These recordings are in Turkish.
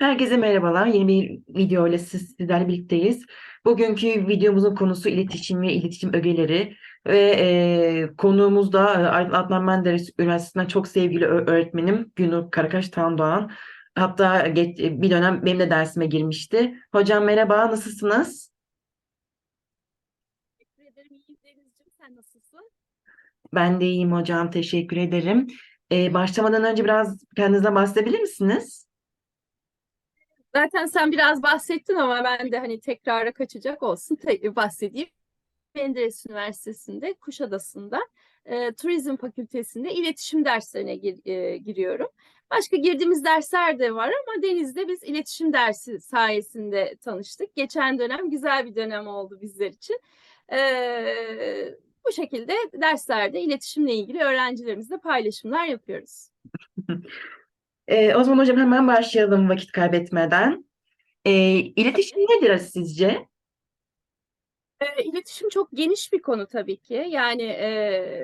Herkese merhabalar. Yeni bir video ile siz, sizlerle birlikteyiz. Bugünkü videomuzun konusu iletişim ve iletişim ögeleri ve e, konuğumuz da e, Adnan Menderes Üniversitesi'nden çok sevgili öğretmenim Günür Karakaş Tandoğan. Hatta geç- bir dönem benim de dersime girmişti. Hocam merhaba, nasılsınız? Teşekkür ederim. İyiyim Denizciğim. Sen nasılsın? Ben de iyiyim hocam, teşekkür ederim. E, başlamadan önce biraz kendinizden bahsedebilir misiniz? Zaten sen biraz bahsettin ama ben de hani tekrara kaçacak olsun te- bahsedeyim. Menderes Üniversitesi'nde Kuşadası'nda e, Turizm Fakültesi'nde iletişim derslerine gir- e, giriyorum. Başka girdiğimiz dersler de var ama Deniz'de biz iletişim dersi sayesinde tanıştık. Geçen dönem güzel bir dönem oldu bizler için. E, bu şekilde derslerde iletişimle ilgili öğrencilerimizle paylaşımlar yapıyoruz. E, o zaman hocam hemen başlayalım vakit kaybetmeden. E, iletişim nedir sizce? E, İletişim çok geniş bir konu tabii ki. Yani e,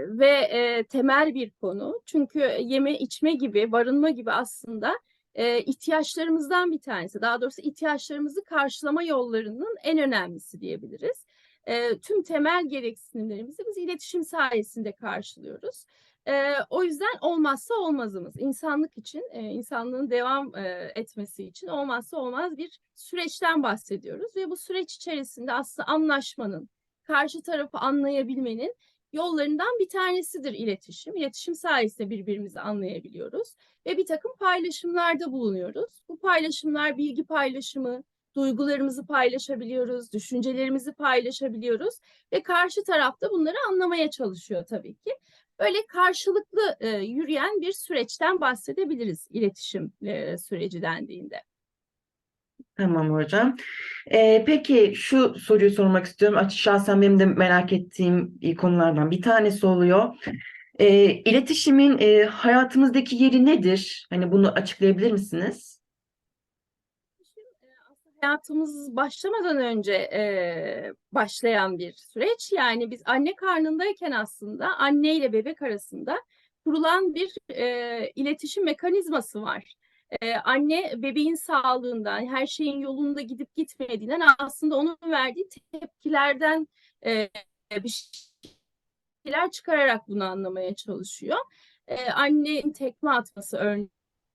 ve e, temel bir konu. Çünkü yeme içme gibi, barınma gibi aslında e, ihtiyaçlarımızdan bir tanesi. Daha doğrusu ihtiyaçlarımızı karşılama yollarının en önemlisi diyebiliriz. E, tüm temel gereksinimlerimizi biz iletişim sayesinde karşılıyoruz. E, o yüzden olmazsa olmazımız. İnsanlık için, e, insanlığın devam e, etmesi için olmazsa olmaz bir süreçten bahsediyoruz ve bu süreç içerisinde aslında anlaşmanın, karşı tarafı anlayabilmenin yollarından bir tanesidir iletişim. İletişim sayesinde birbirimizi anlayabiliyoruz ve bir takım paylaşımlarda bulunuyoruz. Bu paylaşımlar bilgi paylaşımı, duygularımızı paylaşabiliyoruz, düşüncelerimizi paylaşabiliyoruz ve karşı tarafta bunları anlamaya çalışıyor tabii ki. Böyle karşılıklı e, yürüyen bir süreçten bahsedebiliriz iletişim e, süreci dendiğinde. Tamam hocam. Ee, peki şu soruyu sormak istiyorum. Açık şahsen benim de merak ettiğim konulardan bir tanesi oluyor. Ee, iletişimin e, hayatımızdaki yeri nedir? Hani bunu açıklayabilir misiniz? E, aslında hayatımız başlamadan önce e, başlayan bir süreç. Yani biz anne karnındayken aslında anne ile bebek arasında kurulan bir e, iletişim mekanizması var. E, anne bebeğin sağlığından, her şeyin yolunda gidip gitmediğinden aslında onun verdiği tepkilerden e, bir şeyler çıkararak bunu anlamaya çalışıyor. E, annenin tekme atması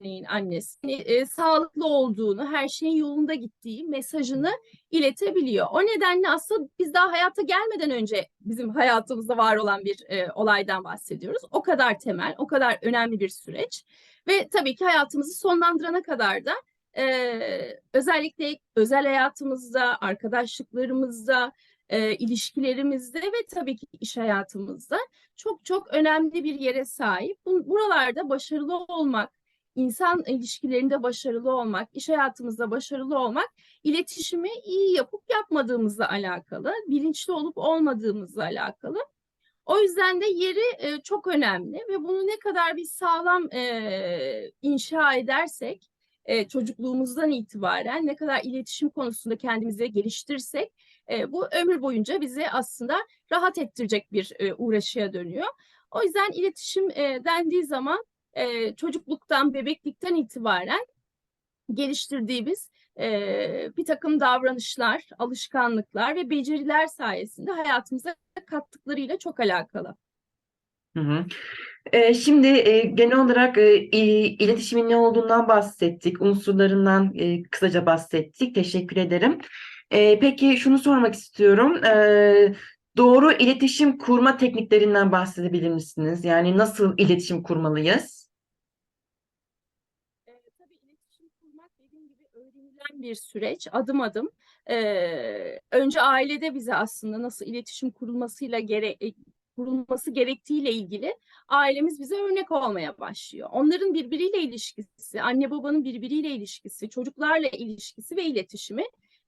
örneğin annesi e, sağlıklı olduğunu, her şeyin yolunda gittiği mesajını iletebiliyor. O nedenle aslında biz daha hayata gelmeden önce bizim hayatımızda var olan bir e, olaydan bahsediyoruz. O kadar temel, o kadar önemli bir süreç ve tabii ki hayatımızı sonlandırana kadar da e, özellikle özel hayatımızda, arkadaşlıklarımızda, e, ilişkilerimizde ve tabii ki iş hayatımızda çok çok önemli bir yere sahip. Bu, buralarda başarılı olmak, insan ilişkilerinde başarılı olmak, iş hayatımızda başarılı olmak, iletişimi iyi yapıp yapmadığımızla alakalı, bilinçli olup olmadığımızla alakalı. O yüzden de yeri e, çok önemli ve bunu ne kadar biz sağlam e, inşa edersek, e, çocukluğumuzdan itibaren ne kadar iletişim konusunda kendimizi geliştirirsek, e, bu ömür boyunca bizi aslında rahat ettirecek bir e, uğraşıya dönüyor. O yüzden iletişim e, dendiği zaman e, çocukluktan, bebeklikten itibaren geliştirdiğimiz e, bir takım davranışlar, alışkanlıklar ve beceriler sayesinde hayatımıza kattıklarıyla çok alakalı. Hı hı. Şimdi genel olarak iletişimin ne olduğundan bahsettik, unsurlarından kısaca bahsettik. Teşekkür ederim. Peki şunu sormak istiyorum. Doğru iletişim kurma tekniklerinden bahsedebilir misiniz? Yani nasıl iletişim kurmalıyız? E, tabii iletişim kurmak dediğim gibi öğrenilen bir süreç, adım adım. E, önce ailede bize aslında nasıl iletişim kurulmasıyla gere e, kurulması gerektiğiyle ilgili ailemiz bize örnek olmaya başlıyor. Onların birbiriyle ilişkisi, anne babanın birbiriyle ilişkisi, çocuklarla ilişkisi ve iletişimi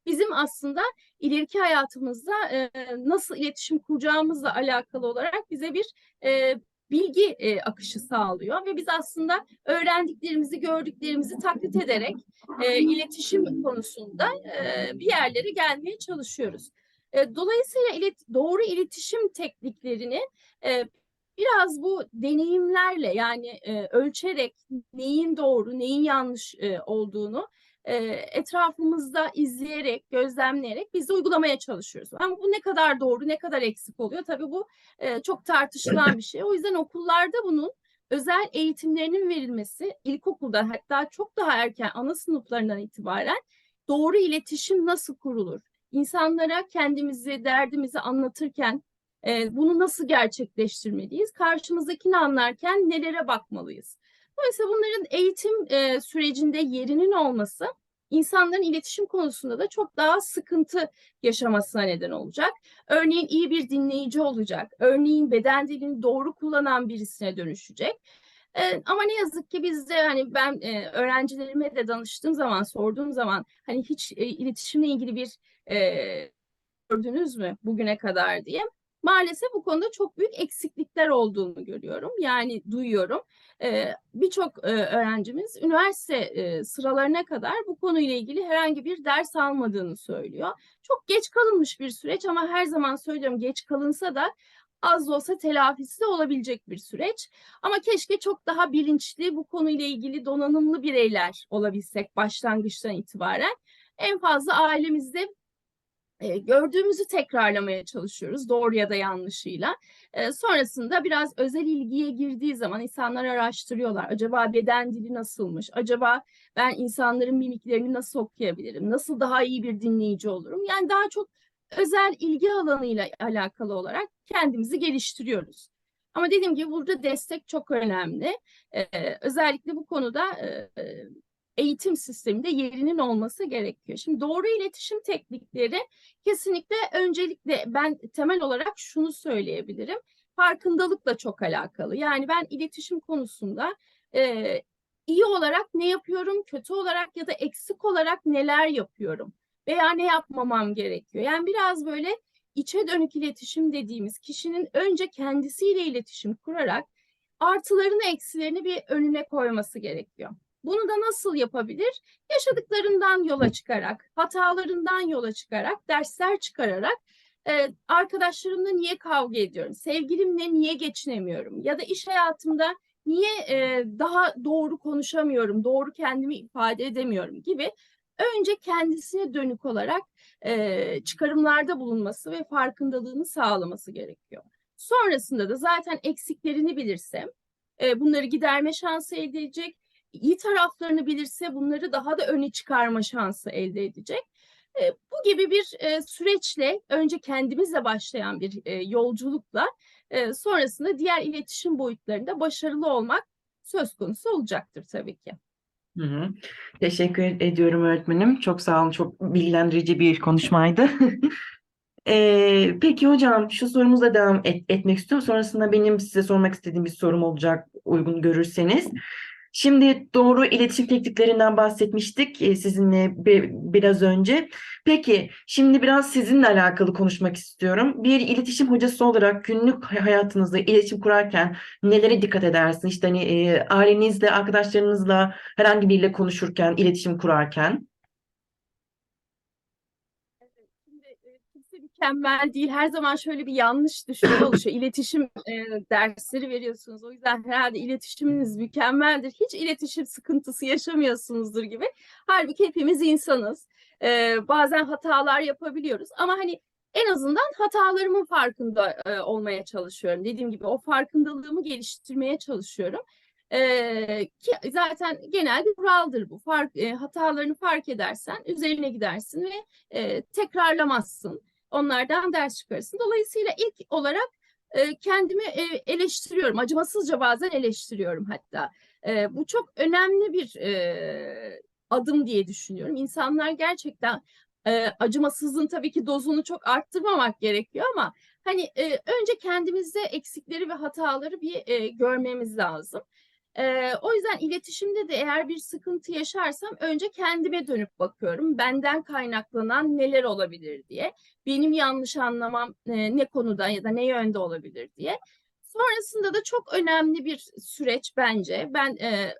bizim aslında ileriki hayatımızda e, nasıl iletişim kuracağımızla alakalı olarak bize bir e, bilgi e, akışı sağlıyor ve biz aslında öğrendiklerimizi, gördüklerimizi taklit ederek e, iletişim konusunda e, bir yerlere gelmeye çalışıyoruz. E, dolayısıyla ilet doğru iletişim tekniklerini e, biraz bu deneyimlerle yani e, ölçerek neyin doğru, neyin yanlış e, olduğunu e, etrafımızda izleyerek, gözlemleyerek biz de uygulamaya çalışıyoruz. Ama bu ne kadar doğru, ne kadar eksik oluyor? Tabii bu e, çok tartışılan bir şey. O yüzden okullarda bunun özel eğitimlerinin verilmesi, ilkokulda hatta çok daha erken ana sınıflarından itibaren doğru iletişim nasıl kurulur? İnsanlara kendimizi, derdimizi anlatırken e, bunu nasıl gerçekleştirmeliyiz? Karşımızdakini anlarken nelere bakmalıyız? Dolayısıyla bunların eğitim e, sürecinde yerinin olması insanların iletişim konusunda da çok daha sıkıntı yaşamasına neden olacak. Örneğin iyi bir dinleyici olacak. Örneğin beden dilini doğru kullanan birisine dönüşecek. Ee, ama ne yazık ki bizde hani ben e, öğrencilerime de danıştığım zaman, sorduğum zaman hani hiç e, iletişimle ilgili bir e, gördünüz mü bugüne kadar diye. Maalesef bu konuda çok büyük eksiklikler olduğunu görüyorum. Yani duyuyorum. Ee, Birçok e, öğrencimiz üniversite e, sıralarına kadar bu konuyla ilgili herhangi bir ders almadığını söylüyor. Çok geç kalınmış bir süreç ama her zaman söylüyorum geç kalınsa da az da olsa telafisi de olabilecek bir süreç. Ama keşke çok daha bilinçli bu konuyla ilgili donanımlı bireyler olabilsek başlangıçtan itibaren. En fazla ailemizde e, gördüğümüzü tekrarlamaya çalışıyoruz doğru ya da yanlışıyla. E, sonrasında biraz özel ilgiye girdiği zaman insanlar araştırıyorlar. Acaba beden dili nasılmış? Acaba ben insanların mimiklerini nasıl okuyabilirim? Nasıl daha iyi bir dinleyici olurum? Yani daha çok özel ilgi alanıyla alakalı olarak kendimizi geliştiriyoruz. Ama dediğim gibi burada destek çok önemli. Ee, özellikle bu konuda e, eğitim sisteminde yerinin olması gerekiyor. Şimdi doğru iletişim teknikleri kesinlikle öncelikle ben temel olarak şunu söyleyebilirim. Farkındalıkla çok alakalı. Yani ben iletişim konusunda e, iyi olarak ne yapıyorum, kötü olarak ya da eksik olarak neler yapıyorum veya ne yapmamam gerekiyor. Yani biraz böyle içe dönük iletişim dediğimiz kişinin önce kendisiyle iletişim kurarak artılarını eksilerini bir önüne koyması gerekiyor. Bunu da nasıl yapabilir? Yaşadıklarından yola çıkarak, hatalarından yola çıkarak, dersler çıkararak e, arkadaşlarımla niye kavga ediyorum? Sevgilimle niye geçinemiyorum? Ya da iş hayatımda niye e, daha doğru konuşamıyorum? Doğru kendimi ifade edemiyorum gibi önce kendisine dönük olarak e, çıkarımlarda bulunması ve farkındalığını sağlaması gerekiyor. Sonrasında da zaten eksiklerini bilirse e, bunları giderme şansı elde edecek. İyi taraflarını bilirse bunları daha da öne çıkarma şansı elde edecek. E, bu gibi bir e, süreçle önce kendimizle başlayan bir e, yolculukla e, sonrasında diğer iletişim boyutlarında başarılı olmak söz konusu olacaktır tabii ki. Hı hı. Teşekkür ediyorum öğretmenim. Çok sağ olun. Çok bilgilendirici bir konuşmaydı. Ee, peki hocam şu sorumuzla devam et- etmek istiyorum. Sonrasında benim size sormak istediğim bir sorum olacak uygun görürseniz. Şimdi doğru iletişim tekniklerinden bahsetmiştik e, sizinle bi- biraz önce. Peki şimdi biraz sizinle alakalı konuşmak istiyorum. Bir iletişim hocası olarak günlük hay- hayatınızda iletişim kurarken nelere dikkat edersiniz? İşte hani e, ailenizle, arkadaşlarınızla, herhangi biriyle konuşurken, iletişim kurarken. Şimdi e, kimse mükemmel değil. Her zaman şöyle bir yanlış düşünce oluşuyor. İletişim e, dersleri veriyorsunuz. O yüzden herhalde iletişiminiz mükemmeldir. Hiç iletişim sıkıntısı yaşamıyorsunuzdur gibi. Halbuki hepimiz insanız. E, bazen hatalar yapabiliyoruz. Ama hani en azından hatalarımın farkında e, olmaya çalışıyorum. Dediğim gibi o farkındalığımı geliştirmeye çalışıyorum. Ee, ki zaten genel bir kuraldır bu. Fark, e, hatalarını fark edersen üzerine gidersin ve e, tekrarlamazsın. Onlardan ders çıkarırsın. Dolayısıyla ilk olarak e, kendimi e, eleştiriyorum. Acımasızca bazen eleştiriyorum hatta. E, bu çok önemli bir e, adım diye düşünüyorum. İnsanlar gerçekten e, acımasızlığın tabii ki dozunu çok arttırmamak gerekiyor ama hani e, önce kendimizde eksikleri ve hataları bir e, görmemiz lazım. Ee, o yüzden iletişimde de eğer bir sıkıntı yaşarsam önce kendime dönüp bakıyorum. Benden kaynaklanan neler olabilir diye. Benim yanlış anlamam e, ne konuda ya da ne yönde olabilir diye. Sonrasında da çok önemli bir süreç bence. Ben e,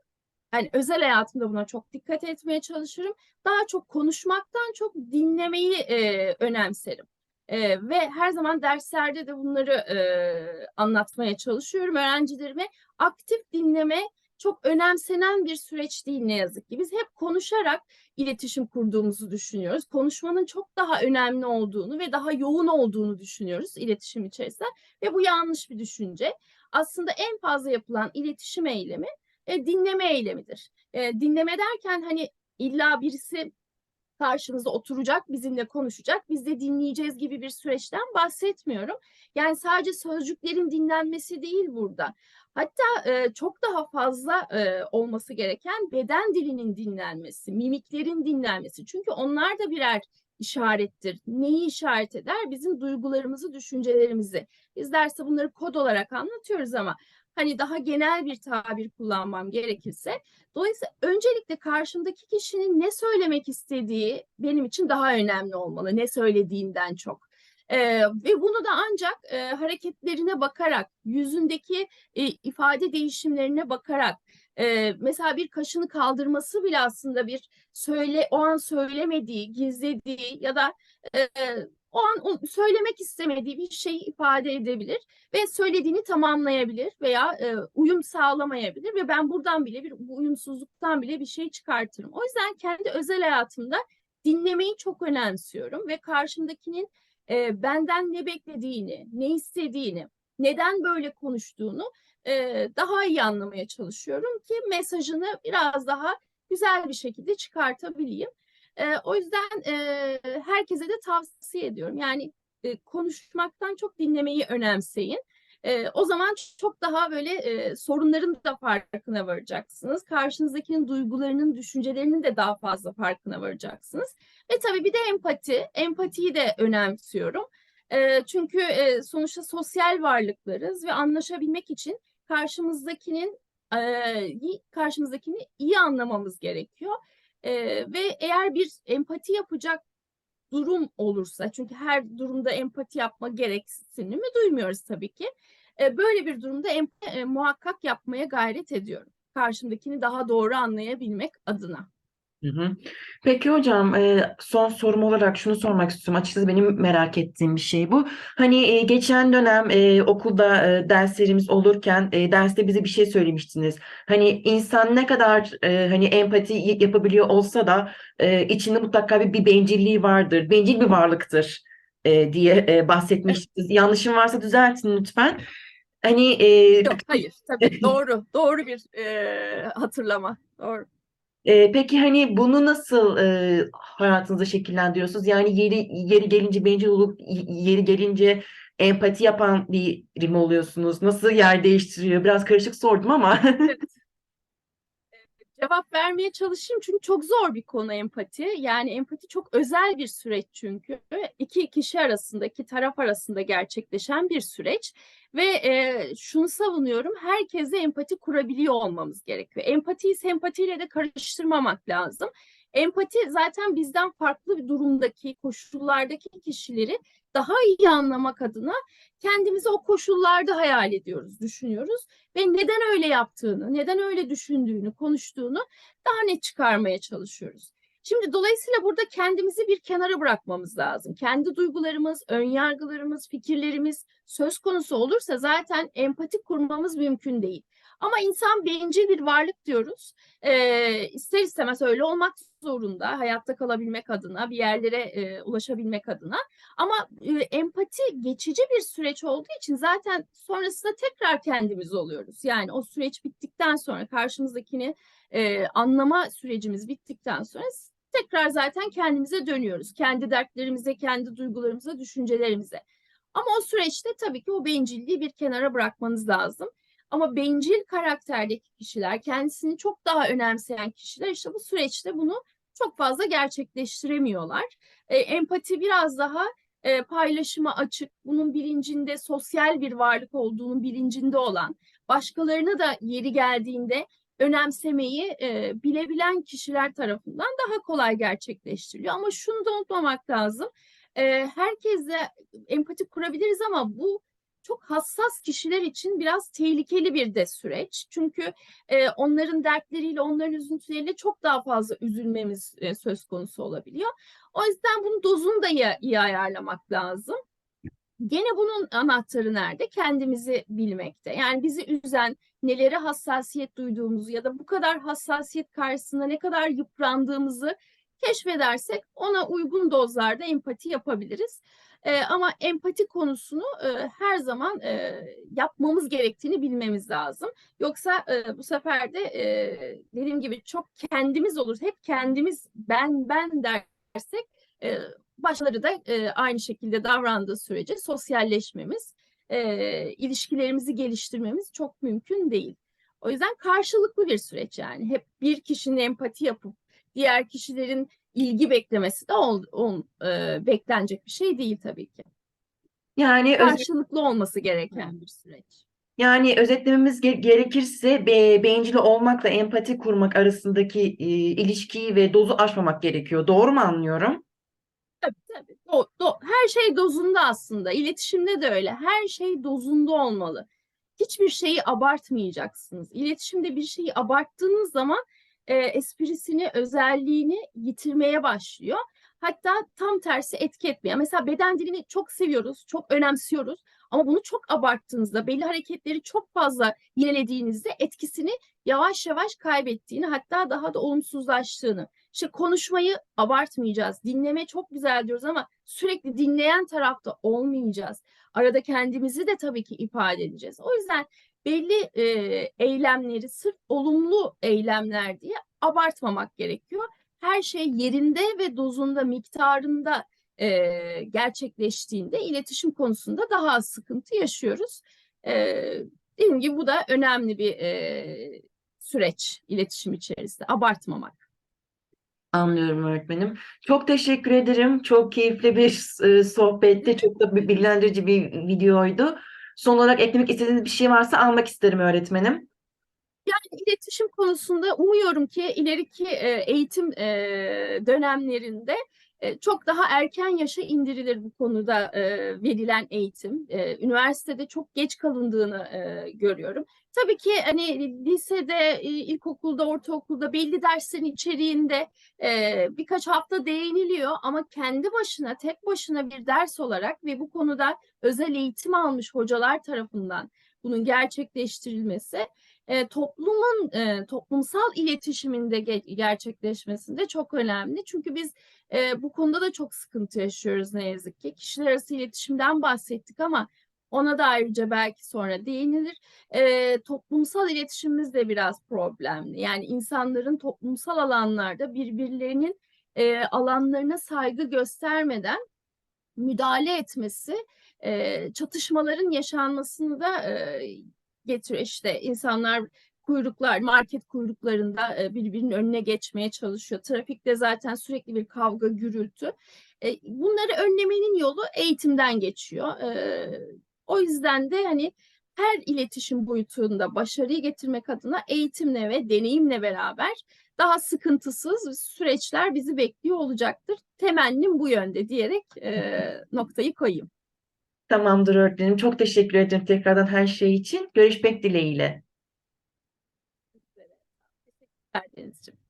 yani özel hayatımda buna çok dikkat etmeye çalışırım. Daha çok konuşmaktan çok dinlemeyi e, önemserim. E, ve her zaman derslerde de bunları e, anlatmaya çalışıyorum öğrencilerime. Aktif dinleme çok önemsenen bir süreç değil ne yazık ki. Biz hep konuşarak iletişim kurduğumuzu düşünüyoruz. Konuşmanın çok daha önemli olduğunu ve daha yoğun olduğunu düşünüyoruz iletişim içerisinde ve bu yanlış bir düşünce. Aslında en fazla yapılan iletişim eylemi e, dinleme eylemidir. E, dinleme derken hani illa birisi karşımızda oturacak, bizimle konuşacak, biz de dinleyeceğiz gibi bir süreçten bahsetmiyorum. Yani sadece sözcüklerin dinlenmesi değil burada. Hatta e, çok daha fazla e, olması gereken beden dilinin dinlenmesi, mimiklerin dinlenmesi. Çünkü onlar da birer işarettir. Neyi işaret eder? Bizim duygularımızı, düşüncelerimizi. Biz derste bunları kod olarak anlatıyoruz ama hani daha genel bir tabir kullanmam gerekirse Dolayısıyla öncelikle karşımdaki kişinin ne söylemek istediği benim için daha önemli olmalı. Ne söylediğinden çok. Ee, ve bunu da ancak e, hareketlerine bakarak, yüzündeki e, ifade değişimlerine bakarak, e, mesela bir kaşını kaldırması bile aslında bir söyle o an söylemediği, gizlediği ya da e, o an söylemek istemediği bir şeyi ifade edebilir ve söylediğini tamamlayabilir veya e, uyum sağlamayabilir ve ben buradan bile bir bu uyumsuzluktan bile bir şey çıkartırım. O yüzden kendi özel hayatımda dinlemeyi çok önemsiyorum ve karşımdakinin e, benden ne beklediğini, ne istediğini, neden böyle konuştuğunu e, daha iyi anlamaya çalışıyorum ki mesajını biraz daha güzel bir şekilde çıkartabileyim. E, o yüzden e, herkese de tavsiye ediyorum. Yani e, konuşmaktan çok dinlemeyi önemseyin. E, o zaman çok daha böyle e, sorunların da farkına varacaksınız. Karşınızdakinin duygularının, düşüncelerinin de daha fazla farkına varacaksınız. Ve tabii bir de empati. Empatiyi de önemsiyorum. E, çünkü e, sonuçta sosyal varlıklarız ve anlaşabilmek için karşımızdakinin e, karşımızdakini iyi anlamamız gerekiyor. E, ve eğer bir empati yapacak durum olursa, çünkü her durumda empati yapma gereksinimi duymuyoruz tabii ki. E, böyle bir durumda empati e, muhakkak yapmaya gayret ediyorum. Karşımdakini daha doğru anlayabilmek adına. Hı hı. Peki hocam e, son sorum olarak şunu sormak istiyorum. Açıkçası benim merak ettiğim bir şey bu. Hani e, geçen dönem e, okulda e, derslerimiz olurken e, derste bize bir şey söylemiştiniz. Hani insan ne kadar e, hani empati yapabiliyor olsa da e, içinde mutlaka bir, bir bencilliği vardır. Bencil bir varlıktır e, diye e, bahsetmiştiniz. Yanlışım varsa düzeltin lütfen. Hani e, Yok, hayır, tabii doğru, doğru bir e, hatırlama. Doğru. Ee, peki hani bunu nasıl e, hayatınızda şekillendiriyorsunuz? Yani yeri yeri gelince bencil olup yeri gelince empati yapan biri mi oluyorsunuz? Nasıl yer değiştiriyor? Biraz karışık sordum ama. Cevap vermeye çalışayım çünkü çok zor bir konu empati. Yani empati çok özel bir süreç çünkü. iki kişi arasında, iki taraf arasında gerçekleşen bir süreç. Ve e, şunu savunuyorum, herkese empati kurabiliyor olmamız gerekiyor. Empatiyi sempatiyle de karıştırmamak lazım. Empati zaten bizden farklı bir durumdaki, koşullardaki kişileri daha iyi anlamak adına kendimizi o koşullarda hayal ediyoruz, düşünüyoruz ve neden öyle yaptığını, neden öyle düşündüğünü, konuştuğunu daha net çıkarmaya çalışıyoruz. Şimdi dolayısıyla burada kendimizi bir kenara bırakmamız lazım. Kendi duygularımız, önyargılarımız, fikirlerimiz söz konusu olursa zaten empati kurmamız mümkün değil. Ama insan bencil bir varlık diyoruz. Ee, ister istemez öyle olmak zorunda hayatta kalabilmek adına, bir yerlere e, ulaşabilmek adına. Ama e, empati geçici bir süreç olduğu için zaten sonrasında tekrar kendimiz oluyoruz. Yani o süreç bittikten sonra karşımızdakini e, anlama sürecimiz bittikten sonra tekrar zaten kendimize dönüyoruz. Kendi dertlerimize, kendi duygularımıza, düşüncelerimize. Ama o süreçte tabii ki o bencilliği bir kenara bırakmanız lazım. Ama bencil karakterdeki kişiler, kendisini çok daha önemseyen kişiler işte bu süreçte bunu çok fazla gerçekleştiremiyorlar. E, empati biraz daha e, paylaşıma açık, bunun bilincinde sosyal bir varlık olduğunun bilincinde olan, başkalarına da yeri geldiğinde önemsemeyi e, bilebilen kişiler tarafından daha kolay gerçekleştiriliyor. Ama şunu da unutmamak lazım. E, herkesle empati kurabiliriz ama bu çok hassas kişiler için biraz tehlikeli bir de süreç. Çünkü e, onların dertleriyle, onların üzüntüleriyle çok daha fazla üzülmemiz e, söz konusu olabiliyor. O yüzden bunun dozunu da iyi, iyi ayarlamak lazım. Gene bunun anahtarı nerede? Kendimizi bilmekte. Yani bizi üzen nelere hassasiyet duyduğumuzu ya da bu kadar hassasiyet karşısında ne kadar yıprandığımızı keşfedersek ona uygun dozlarda empati yapabiliriz. Ee, ama empati konusunu e, her zaman e, yapmamız gerektiğini bilmemiz lazım. Yoksa e, bu sefer de e, dediğim gibi çok kendimiz olur. Hep kendimiz ben ben dersek e, başkaları da e, aynı şekilde davrandığı sürece sosyalleşmemiz, e, ilişkilerimizi geliştirmemiz çok mümkün değil. O yüzden karşılıklı bir süreç yani. Hep bir kişinin empati yapıp diğer kişilerin ilgi beklemesi de ol, ol- e, beklenecek bir şey değil tabii ki. Yani Karşılıklı olması gereken bir süreç. yani özetlememiz ge- gerekirse be, bencil olmakla empati kurmak arasındaki e, ilişkiyi ve dozu aşmamak gerekiyor. Doğru mu anlıyorum? Tabii tabii. Do- do- her şey dozunda aslında. İletişimde de öyle. Her şey dozunda olmalı. Hiçbir şeyi abartmayacaksınız. İletişimde bir şeyi abarttığınız zaman e, esprisini, özelliğini yitirmeye başlıyor. Hatta tam tersi etki etmiyor. Mesela beden dilini çok seviyoruz, çok önemsiyoruz. Ama bunu çok abarttığınızda, belli hareketleri çok fazla yinelediğinizde etkisini yavaş yavaş kaybettiğini, hatta daha da olumsuzlaştığını. İşte konuşmayı abartmayacağız. Dinleme çok güzel diyoruz ama sürekli dinleyen tarafta olmayacağız. Arada kendimizi de tabii ki ifade edeceğiz. O yüzden belli e, eylemleri sırf olumlu eylemler diye abartmamak gerekiyor. Her şey yerinde ve dozunda, miktarında e, gerçekleştiğinde iletişim konusunda daha az sıkıntı yaşıyoruz. E, dediğim gibi bu da önemli bir e, süreç iletişim içerisinde. Abartmamak. Anlıyorum öğretmenim. Çok teşekkür ederim. Çok keyifli bir e, sohbetti. Çok da bilgilendirici bir videoydu. Son olarak eklemek istediğiniz bir şey varsa almak isterim öğretmenim. İletişim konusunda umuyorum ki ileriki e, eğitim e, dönemlerinde çok daha erken yaşa indirilir bu konuda e, verilen eğitim. E, üniversitede çok geç kalındığını e, görüyorum. Tabii ki hani lisede, e, ilkokulda, ortaokulda belli derslerin içeriğinde e, birkaç hafta değiniliyor ama kendi başına, tek başına bir ders olarak ve bu konuda özel eğitim almış hocalar tarafından bunun gerçekleştirilmesi e, toplumun e, toplumsal iletişiminde ge- gerçekleşmesinde çok önemli. Çünkü biz e, bu konuda da çok sıkıntı yaşıyoruz ne yazık ki. Kişiler arası iletişimden bahsettik ama ona da ayrıca belki sonra değinilir. E, toplumsal iletişimimiz de biraz problemli. Yani insanların toplumsal alanlarda birbirlerinin e, alanlarına saygı göstermeden müdahale etmesi e, çatışmaların yaşanmasını da e, getiriyor. İşte insanlar kuyruklar, market kuyruklarında e, birbirinin önüne geçmeye çalışıyor. Trafikte zaten sürekli bir kavga, gürültü. E, bunları önlemenin yolu eğitimden geçiyor. E, o yüzden de hani her iletişim boyutunda başarıyı getirmek adına eğitimle ve deneyimle beraber daha sıkıntısız süreçler bizi bekliyor olacaktır. Temennim bu yönde diyerek noktayı koyayım. Tamamdır öğretmenim. Çok teşekkür ederim tekrardan her şey için. Görüşmek dileğiyle. Teşekkürler Denizciğim.